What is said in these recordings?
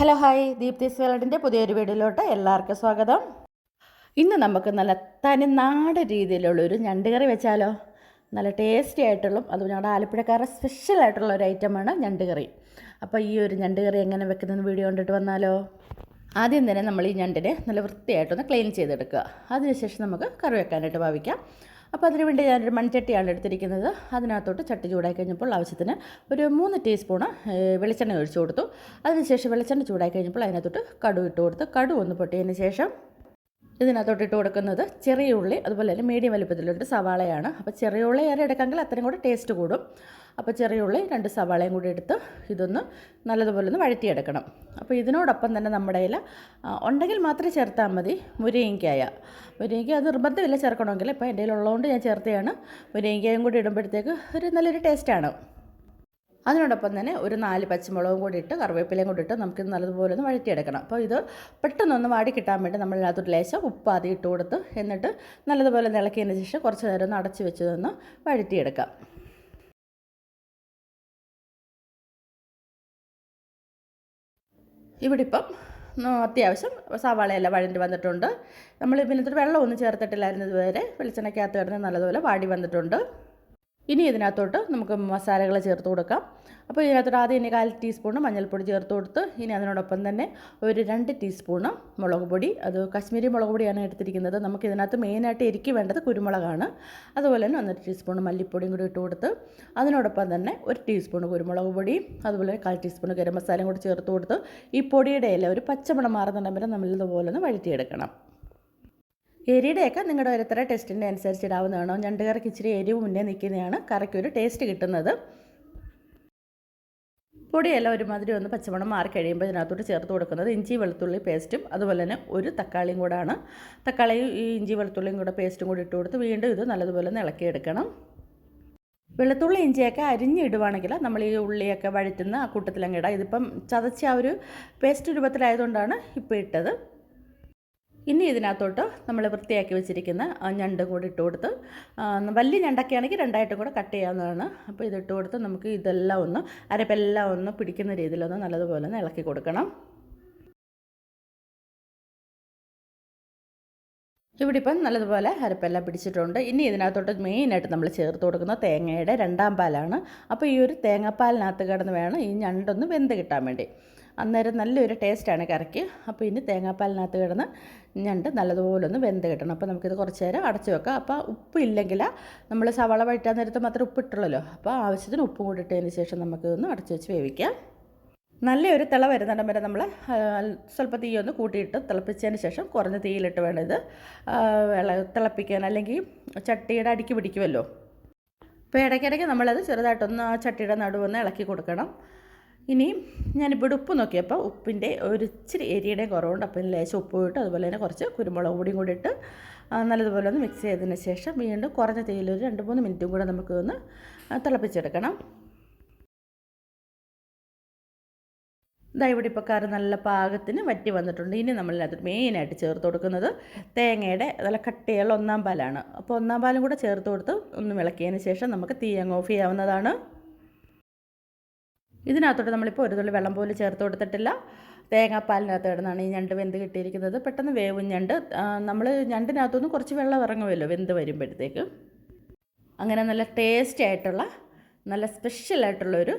Hello hi Deepthi വേൾഡിന്റെ പുതിയൊരു വീഡിയോയിലോട്ട് എല്ലാവർക്കും സ്വാഗതം. ഇന്ന് നമുക്ക് നല്ല തനിനാട് രീതിയിലുള്ള ഒരു ഞണ്ട് കറി വെച്ചാലോ? നല്ല ടേസ്റ്റി ആയിട്ടുള്ള അത് ഞങ്ങളുടെ ആലപ്പുഴക്കാരുടെ സ്പെഷ്യൽ ആയിട്ടുള്ള ഒരു ഐറ്റമാണ് ഞണ്ട് കറി അപ്പോൾ ഈ ഒരു ഞണ്ട് കറി എങ്ങനെ വെക്കുന്നതെന്ന് വീഡിയോ കണ്ടിട്ട് വന്നാലോ? ആദ്യം തന്നെ നമ്മൾ ഈ ഞണ്ടിനെ നല്ല വൃത്തിയായിട്ടൊന്ന് ക്ലീൻ ചെയ്തെടുക്കുക. അതിനുശേഷം നമുക്ക് കറി വെക്കാനായിട്ട് ഭാവിക്കാം. അപ്പോൾ അതിന് വേണ്ടി ഞാനൊരു മൺചട്ടിയാണ് എടുത്തിരിക്കുന്നത്. അതിനകത്തോട്ട് ചട്ടി ചൂടായി കഴിഞ്ഞപ്പോൾ ആവശ്യത്തിന് ഒരു മൂന്ന് ടീസ്പൂണ് വെളിച്ചെണ്ണ ഒഴിച്ചു കൊടുത്തു. അതിനുശേഷം വെളിച്ചെണ്ണ ചൂടായി കഴിഞ്ഞപ്പോൾ അതിനകത്തോട്ട് കടു ഇട്ട് കൊടുത്ത് കടു ഒന്ന് പൊട്ടിയതിന് ശേഷം ഇതിനകത്തോട്ട് ഇട്ട് കൊടുക്കുന്നത് ചെറിയ ഉള്ളി അതുപോലെ തന്നെ മീഡിയം വലിപ്പത്തിലൊരു സവാളയാണ്. അപ്പോൾ ചെറിയ ഉള്ളി ഏറെ എടുക്കാമെങ്കിൽ അത്രയും കൂടെ ടേസ്റ്റ് കൂടും. അപ്പോൾ ചെറിയ ഉള്ളി രണ്ട് സവാളയും കൂടി എടുത്ത് ഇതൊന്ന് നല്ലതുപോലെ ഒന്ന് വഴറ്റിയെടുക്കണം. അപ്പോൾ ഇതിനോടൊപ്പം തന്നെ നമ്മുടെ കയ്യിൽ ഉണ്ടെങ്കിൽ മാത്രമേ ചേർത്താൽ മതി മുരിങ്ങയ്ക്കായ. മുരിങ്ങയ്ക്ക അത് നിർബന്ധമില്ല ചേർക്കണമെങ്കിൽ. ഇപ്പോൾ എന്റെ കയ്യിലുള്ളതുകൊണ്ട് ഞാൻ ചേർത്തതാണ് മുരിങ്ങയ്ക്കായും കൂടി ഇടുമ്പോഴത്തേക്ക് ഒരു നല്ലൊരു ടേസ്റ്റാണ് അതിനോടൊപ്പം തന്നെ ഒരു നാല് പച്ചമുളകും കൂടി ഇട്ട് കറിവേപ്പിലയും കൂടി ഇട്ട് നമുക്കിത് നല്ലതുപോലെ ഒന്ന് വഴറ്റിയെടുക്കണം. അപ്പോൾ ഇത് പെട്ടെന്നൊന്ന് വാടി കിട്ടാൻ വേണ്ടി നമ്മൾ അതിനകത്തൊരു ലേശം ഉപ്പ് ആദ്യം ഇട്ട് കൊടുത്ത് എന്നിട്ട് നല്ലതുപോലെ ഇളക്കിയതിന് ശേഷം കുറച്ച് നേരം ഒന്ന് അടച്ച് വെച്ച് നിന്ന് വഴറ്റിയെടുക്കാം. ഇവിടെ ഇപ്പം അത്യാവശ്യം സവാളയെല്ലാം വഴണ്ടി വന്നിട്ടുണ്ട്. നമ്മൾ ഇതിനകത്തൊരു വെള്ളമൊന്നും ചേർത്തിട്ടില്ലായിരുന്നു ഇതുവരെ. വെളിച്ചെണ്ണയ്ക്കകത്ത് കിടന്ന് നല്ലതുപോലെ വാടി വന്നിട്ടുണ്ട്. ഇനി ഇതിനകത്തോട്ട് നമുക്ക് മസാലകൾ ചേർത്ത് കൊടുക്കാം. അപ്പോൾ ഇതിനകത്തോട്ട് ആദ്യം ഇനി കാൽ ടീസ്പൂണ് മഞ്ഞൾപ്പൊടി ചേർത്ത് കൊടുത്ത് ഇനി അതിനോടൊപ്പം തന്നെ ഒരു രണ്ട് ടീസ്പൂണ് മുളക് പൊടി. അത് കാശ്മീരി മുളക് പൊടിയാണ് എടുത്തിരിക്കുന്നത്. നമുക്ക് ഇതിനകത്ത് മെയിനായിട്ട് എരിക്ക് വേണ്ടത് കുരുമുളകാണ്. അതുപോലെ തന്നെ ഒന്നര ടീസ്പൂൺ മല്ലിപ്പൊടിയും കൂടി ഇട്ട് കൊടുത്ത് അതിനോടൊപ്പം തന്നെ ഒരു ടീസ്പൂൺ കുരുമുളക് പൊടി അതുപോലെ കാൽ ടീസ്പൂൺ ഗരം മസാലയും കൂടി ചേർത്ത് കൊടുത്ത് ഈ പൊടിയുടെ ഇല ഒരു പച്ചമണം മാറുന്നുണ്ടെങ്കിൽ നമ്മളിതുപോലെ ഒന്ന് വഴറ്റിയെടുക്കണം. എരിയുടെയൊക്കെ നിങ്ങളുടെ ഓരോരുത്തരുടെ ടെസ്റ്റിന്റെ അനുസരിച്ച് ഇടാവുന്നതാണോ? ഞണ്ട് കറിക്ക് ഇച്ചിരി എരിവ് മുന്നേ നിൽക്കുന്നതാണ് കറിക്ക് ഒരു ടേസ്റ്റ് കിട്ടുന്നത്. പൊടിയെല്ലാം ഒരുമാതിരി ഒന്ന് പച്ചമണം മാറി കഴിയുമ്പോൾ ഇതിനകത്തോട്ട് ചേർത്ത് കൊടുക്കുന്നത് ഇഞ്ചി വെളുത്തുള്ളി പേസ്റ്റും അതുപോലെ തന്നെ ഒരു തക്കാളിയും കൂടാണ്. തക്കാളിയും ഈ ഇഞ്ചി വെളുത്തുള്ളിയും കൂടെ പേസ്റ്റും കൂടി ഇട്ട് കൊടുത്ത് വീണ്ടും ഇത് നല്ലതുപോലെ ഇളക്കിയെടുക്കണം. വെളുത്തുള്ളി ഇഞ്ചിയൊക്കെ അരിഞ്ഞിടുവാണെങ്കിൽ നമ്മൾ ഈ ഉള്ളിയൊക്കെ വഴറ്റുന്ന ആ കൂട്ടത്തിലങ്ങ് ഇടാം. ഇതിപ്പം ചതച്ച ആ ഒരു പേസ്റ്റ് രൂപത്തിലായതുകൊണ്ടാണ് ഇപ്പോൾ ഇട്ടത്. ഇനി ഇതിനകത്തോട്ട് നമ്മൾ വൃത്തിയാക്കി വെച്ചിരിക്കുന്ന ഞണ്ട് കൂടി ഇട്ട് കൊടുത്ത് വലിയ ഞണ്ടൊക്കെ ആണെങ്കിൽ രണ്ടായിട്ടും കൂടെ കട്ട് ചെയ്യാവുന്നതാണ്. അപ്പോൾ ഇതിട്ട് കൊടുത്ത് നമുക്ക് ഇതെല്ലാം ഒന്ന് അരപ്പെല്ലാം ഒന്ന് പിടിക്കുന്ന രീതിയിലൊന്ന് നല്ലതുപോലെ ഒന്ന് ഇളക്കി കൊടുക്കണം. ഇവിടെ ഇപ്പം നല്ലതുപോലെ അരപ്പെല്ലാം പിടിച്ചിട്ടുണ്ട്. ഇനി ഇതിനകത്തോട്ട് മെയിനായിട്ട് നമ്മൾ ചേർത്ത് കൊടുക്കുന്ന തേങ്ങയുടെ രണ്ടാം പാലാണ്. അപ്പോൾ ഈ ഒരു തേങ്ങാപ്പാലിനകത്ത് കിടന്ന് വേണം ഈ ഞണ്ടൊന്ന് വെന്ത് കിട്ടാൻ വേണ്ടി. അന്നേരം നല്ലൊരു ടേസ്റ്റാണ് കറിക്ക്. അപ്പോൾ ഇനി തേങ്ങാപ്പാലിനകത്ത് കിടന്ന് ഞണ്ട് നല്ലതുപോലെ ഒന്ന് വെന്ത് കിട്ടണം. അപ്പോൾ നമുക്കിത് കുറച്ച് നേരം അടച്ച് വെക്കാം. അപ്പോൾ ഉപ്പ് ഇല്ലെങ്കിൽ നമ്മൾ സവാള വഴറ്റാൻ നേരത്ത് മാത്രമേ ഉപ്പ് ഇട്ടുള്ളൂ അപ്പോൾ ആവശ്യത്തിന് ഉപ്പും കൂടി ഇട്ടതിന് ശേഷം നമുക്കിതൊന്ന് അടച്ച് വെച്ച് വേവിക്കാം. നല്ലൊരു തിള വരുന്നിടം വരെ നമ്മൾ സ്വല്പ സ്വല്പം തീ ഒന്ന് കൂട്ടിയിട്ട് തിളപ്പിച്ചതിന് ശേഷം കുറഞ്ഞ തീയിലിട്ട് വേണം ഇത് തിളപ്പിക്കാൻ. അല്ലെങ്കിൽ ചട്ടിയുടെ അടിക്ക് പിടിക്കുമല്ലോ. അപ്പോൾ ഇടയ്ക്കിടയ്ക്ക് നമ്മളത് ചെറുതായിട്ടൊന്ന് ആ ചട്ടിയുടെ നടുവൊന്ന് ഇളക്കി കൊടുക്കണം. ഇനി ഞാനിപ്പോൾ ഉപ്പ് നോക്കിയപ്പോൾ ഉപ്പിന്റെ ഒരു ഇച്ചിരി എരിയുടെ കുറവുണ്ട്. അപ്പം ലേശം ഉപ്പ് ഇട്ട് അതുപോലെ തന്നെ കുറച്ച് കുരുമുളക് പൊടിയും കൂടി ഇട്ട് നല്ലതുപോലെ ഒന്ന് മിക്സ് ചെയ്തതിന് ശേഷം വീണ്ടും കുറഞ്ഞ തീയിൽ ഒരു രണ്ട് മൂന്ന് മിനിറ്റും കൂടെ നമുക്ക് ഒന്ന് തിളപ്പിച്ചെടുക്കണം. ഇതാ ഇവിടെ ഇപ്പോൾ കറി നല്ല പാകത്തിന് വറ്റി വന്നിട്ടുണ്ട്. ഇനി നമ്മളതിനകത്ത് മെയിനായിട്ട് ചേർത്ത് കൊടുക്കുന്നത് തേങ്ങയുടെ നല്ല കട്ടിയുള്ള ഒന്നാം പാലാണ്. അപ്പോൾ ഒന്നാം പാലും കൂടെ ചേർത്ത് കൊടുത്ത് ഒന്ന് ഇളക്കിയതിന് ശേഷം നമുക്ക് തീ അങ്ങ് ഓഫ് ചെയ്യാവുന്നതാണ്. ഇതിനകത്തോട്ട് നമ്മളിപ്പോൾ ഒരു തുള്ളി വെള്ളം പോലും ചേർത്ത് കൊടുത്തിട്ടില്ല. തേങ്ങാപ്പാലിനകത്ത് ഇടുന്നതാണ് ഈ ഞണ്ട് വെന്ത് കിട്ടിയിരിക്കുന്നത്. പെട്ടെന്ന് വേവും ഞണ്ട്. നമ്മൾ ഞണ്ടിനകത്തുനിന്ന് കുറച്ച് വെള്ളം ഇറങ്ങുമല്ലോ വെന്ത് വരുമ്പോഴത്തേക്ക്. അങ്ങനെ നല്ല ടേസ്റ്റി ആയിട്ടുള്ള നല്ല സ്പെഷ്യലായിട്ടുള്ളൊരു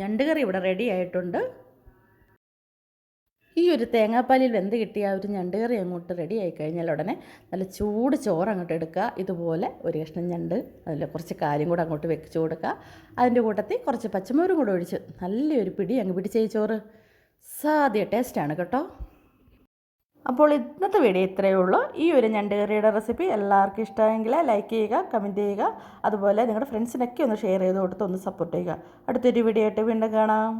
ഞണ്ട് കറി ഇവിടെ റെഡി ആയിട്ടുണ്ട്. ഈ ഒരു തേങ്ങാപ്പാലിൽ വെന്ത് കിട്ടിയ ഒരു ഞണ്ടുകറി അങ്ങോട്ട് റെഡി ആയി കഴിഞ്ഞാൽ ഉടനെ നല്ല ചൂട് ചോറ് അങ്ങോട്ട് എടുക്കുക. ഇതുപോലെ ഒരു കഷ്ണം ഞണ്ട് അതിൽ കുറച്ച് കാര്യം കൂടെ അങ്ങോട്ട് വെച്ച് കൊടുക്കുക. അതിന്റെ കൂട്ടത്തിൽ കുറച്ച് പച്ചമുളകും കൂടെ ഒഴിച്ച് നല്ലൊരു പിടി അങ്ങ് പിടിച്ചേ ചോറ്. സാധ്യ ടേസ്റ്റാണ് കേട്ടോ. അപ്പോൾ ഇന്നത്തെ വീഡിയോ ഇത്രയേ ഉള്ളൂ. ഈ ഒരു ഞണ്ട് കറിയുടെ റെസിപ്പി എല്ലാവർക്കും ഇഷ്ടമായെങ്കിൽ ലൈക്ക് ചെയ്യുക കമന്റ് ചെയ്യുക. അതുപോലെ നിങ്ങളുടെ ഫ്രണ്ട്സിനൊക്കെ ഒന്ന് ഷെയർ ചെയ്ത് കൊടുത്ത് ഒന്ന് സപ്പോർട്ട് ചെയ്യുക. അടുത്തൊരു വീഡിയോ ആയിട്ട് വീണ്ടും കാണാം.